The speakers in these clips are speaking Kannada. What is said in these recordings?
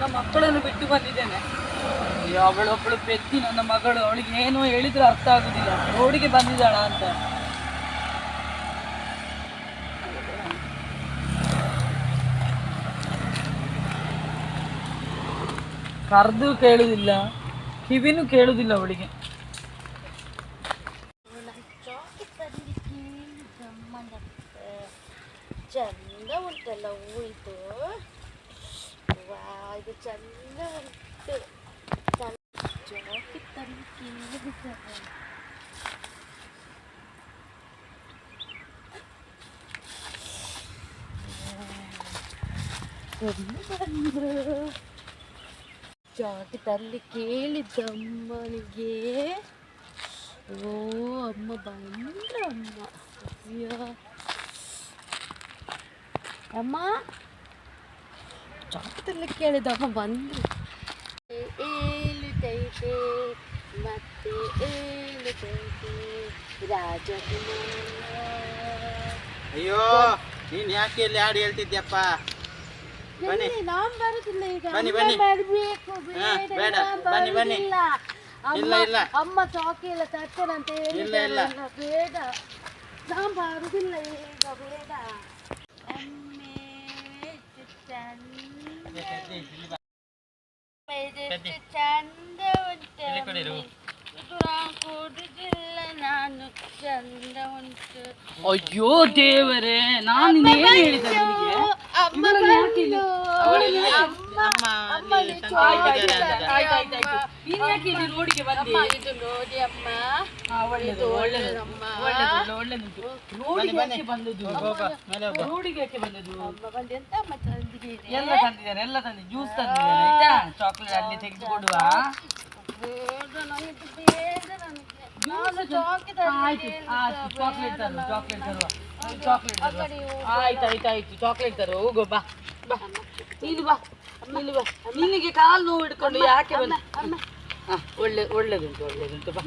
ನನ್ನ ಮಕ್ಕಳನ್ನು ಬಿಟ್ಟು ಬಂದಿದ್ದೇನೆ. ಅವಳೊಬ್ಬಳು ಬೆತ್ತಿ ನನ್ನ ಮಗಳು. ಅವಳಿಗೆ ಏನು ಹೇಳಿದ್ರೆ ಅರ್ಥ ಆಗುದಿಲ್ಲ. ರೋಡಿಗೆ ಬಂದಿದ್ದಾಳ ಅಂತ. ಕರೆದು ಕೇಳುದಿಲ್ಲ. ಕಿವಿನೂ ಕೇಳುದಿಲ್ಲ ಅವಳಿಗೆ. ಚಂದ ಉಂಟಲ್ಲ ಹೂ ಇದು ವಾ ಇದು ಚಂದ ಉಂಟು ಚಂದ ಜೋಕಿ ತರ್ಲಿಕ್ಕೆ ಬಂದ್ರು ಜಾಕಿ ತರ್ಲಿಕ್ಕೆ ಹೇಳಿದ್ದ ಅಮ್ಮನಿಗೆ ಓ ಅಮ್ಮ ಬಂದ್ರ ಅಮ್ಮ ಅಯ್ಯೋ ಅಮ್ಮ ಜಾಕಿ ಕೇಳಿದಾಗ ಬಂದ್ರು ಏಳುತ್ತೈತೆ ಮತ್ತೆ ಏಳುತ್ತೈತೆ ರಾಜಕುಮಾರ ಅಯ್ಯೋ ನೀನ್ ಯಾಕೆ ಇಲ್ಲಿ ಹಾಡು ಹೇಳ್ತಿದ್ಯಪ್ಪ ಬನ್ನಿ. ನಾನ್ ಬರುದಿಲ್ಲ ಈಗ ಬನ್ನಿ, ಅಮ್ಮ ಬನ್ನಿ. ಬರ್ಬೇಕು ಹಾ, ಬೇಡ ಬೇಡ. ನಾನ್ ಬನ್ನಿ, ಬನ್ನಿ. ಬರುದಿಲ್ಲ. ಅಮ್ಮ ಇಲ್ಲ, ಇಲ್ಲ. ಅಮ್ಮ ಚಾಕಿ ಎಲ್ಲ ತರ್ತೇನಂತ ಇಲ್ಲ, ಇಲ್ಲ. ಹೇಳಿದಾರಲ್ಲ, ಬೇಡ ನಾನ್ ಬರುದಿಲ್ಲ ಈಗ ಬೇಡ ಅಮ್ಮೆ ಅಯ್ಯೋ ದೇವರೇ ನಾನು ಏನು ಹೇಳಿದೆ ನಿನಗೆ ಅಮ್ಮ ಇವಳನ್ನ ಯಾಕೆ ಇಲ್ಲಿ- ಬಂದು. ಅವಳಿಲ್ಲಿ ಅಮ್ಮ ನಮ್ಮ ಅಮ್ಮ ಅಲ್ಲಿ ನೀವು ಸಂತೆ ಚಾಕಿ ಇಟ್ಟಿದ್ದಾರೆ ಅಂತ. ತರ್ತೀಯ ಆಯ್ತು, ಆಯ್ತು, ಆಯ್ತು. ಅಮ್ಮ. ನೀನ್ ಯಾಕೆ ಇಲ್ಲಿ ರೋಡಿಗೆ ಬಂದಿ? ಅಮ್ಮ ಇದು ನೋಡಿ ಅಮ್ಮ. ಹಾ, ಒಳ್ಳೇದು ಇದು ಒಳ್ಳೇದು. ಒಳ್ಳೇದಮ್ಮ. ಒಳ್ಳೇದು ಒಳ್ಳೇದುಂಟು ರೋಡಿಗೆ ಬನ್ನಿ. ಯಾಕೆ ಬಂದದ್ದು ಹೋಗ, ಮೇಲೆ ಹೋಗ. ರೋಡಿಗೆ ಯಾಕೆ ಬಂದದ್ದು ಅಮ್ಮ ಬಂದು ಎಂತ ಅಮ್ಮ ತಂದಿದ್ದೀರಿ? ಎಲ್ಲ ತಂದಿದ್ದಾರೆ ಎಲ್ಲ ತಂದಿ ಜ್ಯೂಸ್ ತಂದಿದ್ದಾರೆ ಆಯ್ತಾ? ಚಾಕ್ಲೇಟ್ ಅಲ್ಲಿ ತೆಗೆದು ಕೊಡುವ ಬೇಡ ನನಗೆ ಇದು ಬೇಡ ನನಗೆ ನಾನು ಚಾಕಿ ಆಯ್ತು ಆಯ್ತು. ಚಾಕ್ಲೇಟ್ ತರುವ. ಚಾಕ್ಲೇಟ್ ತರುವ. ಚಾಕ್ಲೇಟ್ ತರುವ ಆಯ್ತು ಆಯ್ತು ಆಯ್ತು. ಚಾಕ್ಲೇಟ್ ತರುವ ಹೋಗು ಬಾ ಬಾ. ನೀನು ಬಾ ನೀನು ಬಾ. ನಿನಗೆ ಕಾಲು ನೋವು ಹಿಡ್ಕೊಂಡು ಯಾಕೆ ಬಂದ? ಒಳ್ಳೆ ಒಳ್ಳೇದುಂಟು ಒಳ್ಳೇದುಂಟು. ಬಾ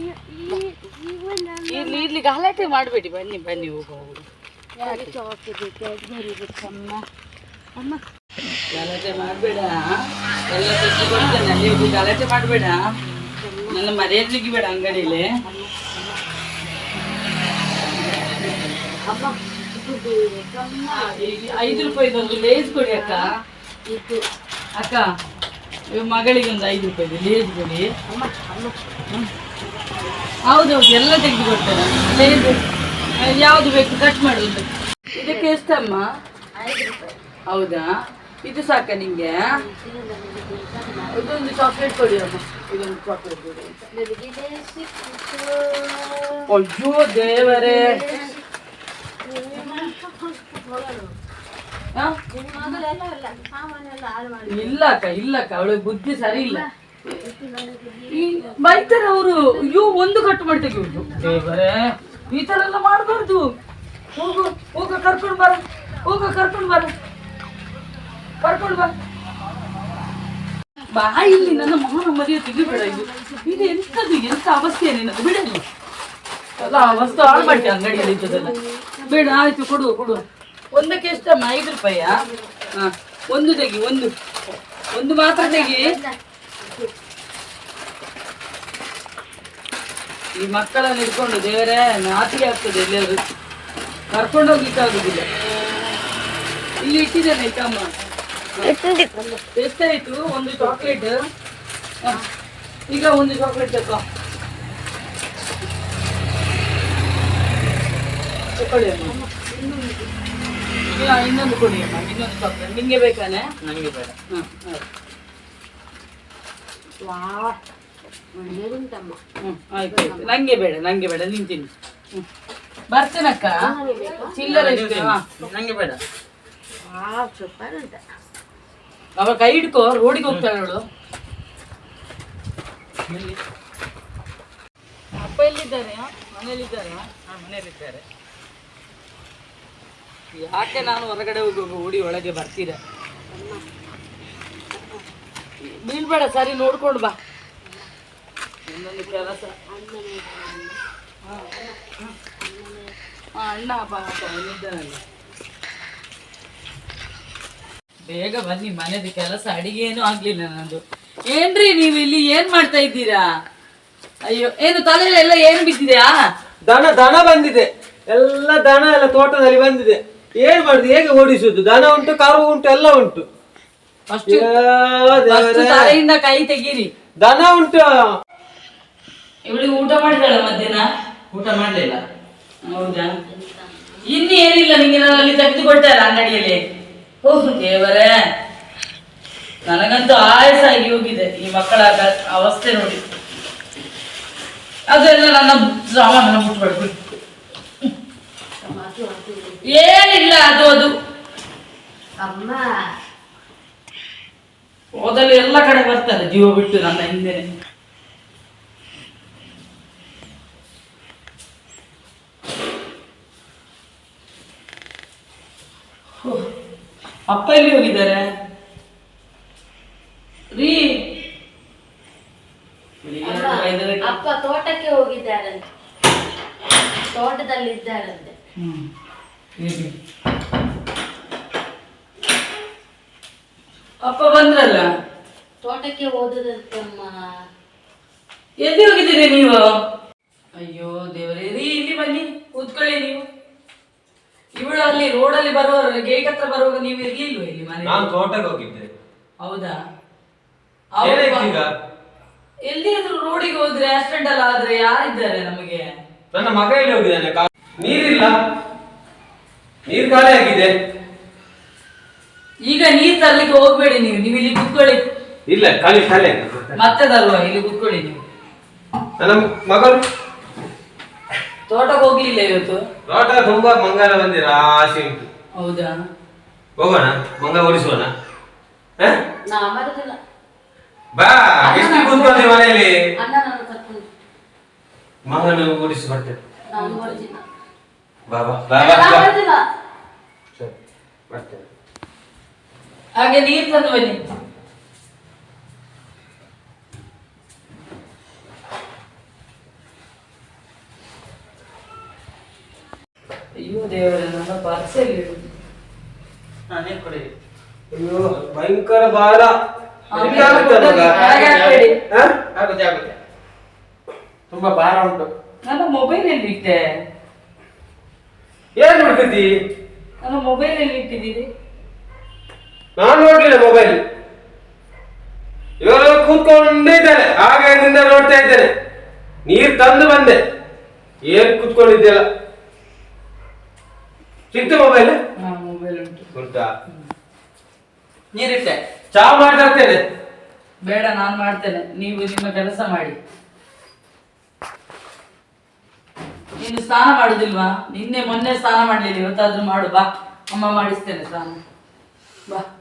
ಇಲ್ಲಿ ಇರ್ಲಿ ಗಲಾಟೆ ಮಾಡಬೇಡಿ ಬನ್ನಿ ಬನ್ನಿ ಹೋಗು ಹೋಗು ಚಾಕಿ ಬೇಕು? ಬರೀಬೇಕಮ್ಮ ಅಮ್ಮ? ಗಲಾಟೆ ಮಾಡಬೇಡ. ಎಲ್ಲ ಕೊಡ್ತೇನೆ ಅಲ್ಲಿ ಹೋಗಿ ಗಲಾಟೆ ಮಾಡಬೇಡ? ನನ್ನ ಮರೆಯಲಿಕ್ಕೆ ಬೇಡ ಅಂಗಡಿಯಲ್ಲಿ ಐದು ರೂಪಾಯಿದೊಂದು ಲೇಸ್ ಕೊಡಿ ಅಕ್ಕ. ಇದು ಅಕ್ಕ ಇವ್ ಮಗಳಿಗೆ ಒಂದು ಐದು ರೂಪಾಯಿ ಲೇಸ್ ಕೊಡಿ. ಹೌದೌದು ಎಲ್ಲ ತೆಗೆದು ಕೊಡ್ತಾರೆ. ಲೇಸ್ ಯಾವುದು ಬೇಕು ಕಟ್ ಮಾಡೋದು ಇದಕ್ಕೆ ಎಷ್ಟಮ್ಮ? ಹೌದಾ? ಇದು ಸಾಕ ನಿಮಗೆ ಇದೊಂದು ಚಾಕ್ಲೇಟ್ ಕೊಡಿ ಅಮ್ಮ. ಇದೊಂದು ಚಾಕ್ಲೇಟ್ ಕೊಡಿ. ಅಯ್ಯೋ ದೇವರೇ. ಇಲ್ಲ ಅಕ್ಕ ಇಲ್ಲ ಅಕ್ಕ ಅವಳಿಗೆ ಬುದ್ಧಿ ಸರಿ ಇಲ್ಲ. ಬೈತಾರೆ ಅವರು ಇವು ಒಂದು ಕಟ್ಟು ಮಾಡ್ತೀವಿ ದೇವರೇ ಈ ತರ ಎಲ್ಲ ಮಾಡಬಾರ್ದು. ಹೋಗು ಹೋಗ ಕರ್ಕೊಂಡು ಬರ ಹೋಗ ಕರ್ಕೊಂಡು ಬರ ಕರ್ಕೊಂಡು ಬರ ಬಾ ಇಲ್ಲಿ ನನ್ನ ಮಗನ ಮದುವೆ ತೆಗೆದು ತೆಗಿಬೇಡ ಇದು ಇದು ಎಂತದು ಎಂತ ಅವಸ್ಥೆ ನಿನ್ನದು ಬಿಡಲಿ ಅಲ್ಲ ವಸ್ತು ಹಾಳು ಮಾಡ್ತೀವಿ ಅಂಗಡಿಯಲ್ಲಿ ಇದ್ದದಲ್ಲ ಬೇಡ ಆಯ್ತು ಕೊಡು ಕೊಡು. ಒಂದಕ್ಕೆ ಎಷ್ಟಮ್ಮ ಐದು ರೂಪಾಯ ಹಾ ಒಂದು ತೆಗಿ ಒಂದು. ಒಂದು ಮಾತ್ರ ತೆಗಿ. ಈ ಮಕ್ಕಳನ್ನು ಇಟ್ಕೊಂಡು ದೇವರೇ ನಾತಿ ಆಗ್ತದೆ ಎಲ್ಲರೂ. ಕರ್ಕೊಂಡು ಹೋಗ್ಲಿಕ್ಕೆ ಆಗುದಿಲ್ಲ. ಇಲ್ಲಿ ಇಟ್ಟಿದ್ದೇನೆ ಐತಮ್ಮ ಎಷ್ಟಾಯ್ತು ಒಂದು ಚಾಕ್ಲೇಟ್ ಈಗ ಒಂದು ಚಾಕ್ಲೇಟ್ ಬೇಕು. ತಕೊಳ್ಳಿ ಅಮ್ಮ. ಇಲ್ಲ ಇನ್ನೊಂದು ಕೊಡಿ ಅಮ್ಮ ಇನ್ನೊಂದು ಚಾಕ್ಲೇಟ್ ನಿಮಗೆ ಬೇಕಾನೆ? ನನಗೆ ಬೇಡ. ಹಾಂ ಹ್ಮ್ ಆಯ್ತು ಆಯ್ತು. ನಂಗೆ ಬೇಡ ನಂಗೆ ಬೇಡ ನಿಂತೀನಿ ಹ್ಮ್. ಬರ್ತೇನಕ್ಕ ಚಿಲ್ಲರೆ ಎಷ್ಟು ಹಾ. ನಂಗೆ ಬೇಡ. ಅವ ಕೈ ಹಿಡ್ಕೋ ರೋಡಿಗೆ ಹೋಗ್ತಾಳೆ ಅವಳು. ಅಪ್ಪ ಎಲ್ಲಿದ್ದಾರೆ? ಮನೇಲಿದ್ದಾರೆ? ಮನೆಯಲ್ಲಿದ್ದಾರೆ ಯಾಕೆ ನಾನು ಹೊರಗಡೆ ಓಡಿ ಒಳಗೆ ಬರ್ತೀರ. ಬೀಳ್ಬೇಡ ಸರಿ ನೋಡ್ಕೊಂಡು ಬಾ. ಇನ್ನೊಂದು ಕೆಲಸ ಅಣ್ಣ ಬಾ ಬಾ, ಅವನಿದ್ದಾನಲ್ಲ. ಬೇಗ ಬನ್ನಿ ಮನೆದು ಕೆಲಸ ಅಡಿಗೆ ಏನು ಆಗ್ಲಿಲ್ಲ ನಂದು. ಏನ್ರಿ ನೀವು ಇಲ್ಲಿ ಏನ್ ಮಾಡ್ತಾ ಇದ್ದೀರಾ? ಅಯ್ಯೋ ಏನು ತಲೆಯೆಲ್ಲ ಏನು ಬಿದ್ದಿದ್ಯಾ? ದನ ದನ ಬಂದಿದೆ. ಎಲ್ಲ ದನ ಎಲ್ಲ ತೋಟದಲ್ಲಿ ಬಂದಿದೆ. ಏನ್ ಮಾಡುದು? ಹೇಗೆ ಓಡಿಸುದು ದನ ಉಂಟು ಕಾರು ಉಂಟು ಎಲ್ಲ ಉಂಟು. ತಲೆಯಿಂದ ಕೈ ತೆಗೀರಿ. ದನ ಉಂಟು. ಇವಳಿಗೆ ಊಟ ಮಾಡಿದಾಳ ಮಧ್ಯಾಹ್ನ? ಊಟ ಮಾಡ್ಲಿಲ್ಲ. ಹೌದಾ? ಇನ್ನು ಏನಿಲ್ಲ ನಿಂಗೆ ಅಲ್ಲಿ ತೆಗೆದು ಕೊಡ್ತಾರೆ ಅಂಗಡಿಯಲ್ಲಿ. ಓಹ್. ದೇವರೇ ನನಗಂತೂ ಆಗಿ ಹೋಗಿದೆ ಈ ಮಕ್ಕಳ ಅವಸ್ಥೆ ನೋಡಿ. ಅದೆಲ್ಲ ನನ್ನ ಸಾಮಾನು ಮುಟ್ಬೇಡ್ದು ಏನಿಲ್ಲ ಅದು ಅದು. ಅಮ್ಮ. ಹೋದಲ್ಲಿ ಎಲ್ಲ ಕಡೆ ಬರ್ತಾರೆ ಜೀವ ಬಿಟ್ಟು ನನ್ನ ಹಿಂದೆ. ಅಪ್ಪ ಎಲ್ಲಿ ಹೋಗಿದ್ದಾರೆ? ರೀ. ಅಪ್ಪ ತೋಟಕ್ಕೆ ಹೋಗಿದ್ದಾರಂತೆ. ತೋಟದಲ್ಲಿ ಇದ್ದಾರಂತೆ ಹ್ಮ್. ಅಪ್ಪ ಬಂದ್ರಲ್ಲ? ತೋಟಕ್ಕೆ ಹೋದದಂತಮ್ಮ ಎಲ್ಲಿ ಹೋಗಿದ್ದೀರಿ ನೀವು? ಅಯ್ಯೋ ದೇವರೇ ರೀ ಇಲ್ಲಿ ಬನ್ನಿ ಕೂತ್ಕೊಳ್ಳಿ ನೀವು. ಇವಳು ಅಲ್ಲಿ ರೋಡಲ್ಲಿ ಬರುವವರು ಗೇಟ್ ಹತ್ರ ಬರುವಾಗ ನೀವು ಇರ್ಲಿಲ್ವ ಇಲ್ಲಿ ಮನೆ ನಾನು ತೋಟಕ್ಕೆ ಹೋಗಿದ್ದೆ. ಹೌದಾ? ಏನಾಯ್ತು ಈಗ? ಎಲ್ಲಿಯಾದ್ರೂ ರೋಡಿಗೆ ಹೋದ್ರೆ ಆಕ್ಸಿಡೆಂಟ್ ಎಲ್ಲ ಆದ್ರೆ ಯಾರಿದ್ದಾರೆ ನಮಗೆ? ನನ್ನ ಮಗ ಎಲ್ಲಿ ಹೋಗಿದ್ದಾನೆ? ಕಾ- ನೀರಿಲ್ಲ? ನೀರು ಖಾಲಿ ಆಗಿದೆ. ಈಗ ನೀರ್ ತರ್ಲಿಕ್ಕೆ ಹೋಗ್ಬೇಡಿ ನೀವು ನೀವು ಇಲ್ಲಿ ಕುತ್ಕೊಳ್ಳಿ. ಇಲ್ಲ ಖಾಲಿ ಖಾಲಿ ಆಗಿದೆ. ಮತ್ತೆ ತರುವ ಇಲ್ಲಿ ಕುತ್ಕೊಳ್ಳಿ ನೀವು. ನನ್ನ ಮಗಳು? ತೋಟಕ್ಕೆ ಹೋಗ್ಲಿಲ್ಲ ಇವತ್ತು? ತೋಟ ತುಂಬಾ ಮಂಗಲ ಬಂದಿರ ಆಸೆ ಉಂಟು. ಹೌದಾ? ಹೋಗೋಣ ಮಂಗ ಓಡಿಸೋಣ ಹ? ನಾ ಬರುದಿಲ್ಲ ಬಾ ಎಷ್ಟು ಕೂತ್ಕೊಂಡೆ ಮನೆಯಲ್ಲಿ? ಅಣ್ಣ ನಾನು ಕರ್ಕೊಂಡು ಮಂಗನ ಓಡಿಸಿ ನಾನು ಬರುದಿಲ್ಲ ಬಾ ಬಾ ಬಾ ಬಾ ಸರಿ ಬರ್ತೇನೆ. ಹಾಗೆ ನೀರು ತಂದು ಬನ್ನಿ. ಅಯ್ಯೋ ದೇವರೇ ನನ್ನ ಪಾರ್ಸೆಲ್ ನಾನೇ ಕೊಡಿ ಅಯ್ಯೋ ಭಯಂಕರ ಭಾರ ಆಗುತ್ತೆ? ಆಗುತ್ತೆ ಆಗುತ್ತೆ. ತುಂಬಾ ಭಾರ ಉಂಟು. ನನ್ನ ಮೊಬೈಲ್ ಎಲ್ಲಿ ಇಟ್ಟೆ ಏನ್ ನೋಡ್ತಿದ್ದಿ? ನನ್ನ ಮೊಬೈಲ್ ಅಲ್ಲಿ ಇಟ್ಟಿದ್ದೀರಿ ನಾನು ನೋಡ್ಲಿಲ್ಲ ಮೊಬೈಲ್ ಇವಾಗ ಕೂತ್ಕೊಂಡೇ ಇದ್ದಾರೆ ಆಗಿನಿಂದ ನೋಡ್ತಾ ಇದ್ದೇನೆ. ನೀರ್ ತಂದು ಬಂದೆ. ಏನ್ ಕೂತ್ಕೊಂಡಿದ್ದೆಲ್ಲ ಸಿಕ್ತು ಮೊಬೈಲ್ ಮೊಬೈಲ್ ಉಂಟು. ಉಂಟಾ? ನೀರಿಟ್ಟೆ. ಚಾ ಮಾಡ್ತಾ ಇರ್ತೇನೆ. ಬೇಡ ನಾನು ಮಾಡ್ತೇನೆ. ನೀವು ನಿಮ್ಮ ಕೆಲಸ ಮಾಡಿ. ನೀನು ಸ್ನಾನ ಮಾಡುದಿಲ್ವಾ? ನಿನ್ನೆ ಮೊನ್ನೆ ಸ್ನಾನ ಮಾಡ್ಲಿಲ್ಲ ಇವತ್ತಾದ್ರೂ ಮಾಡು ಬಾ. ಅಮ್ಮ ಮಾಡಿಸ್ತೇನೆ ಸ್ನಾನ. ಬಾ.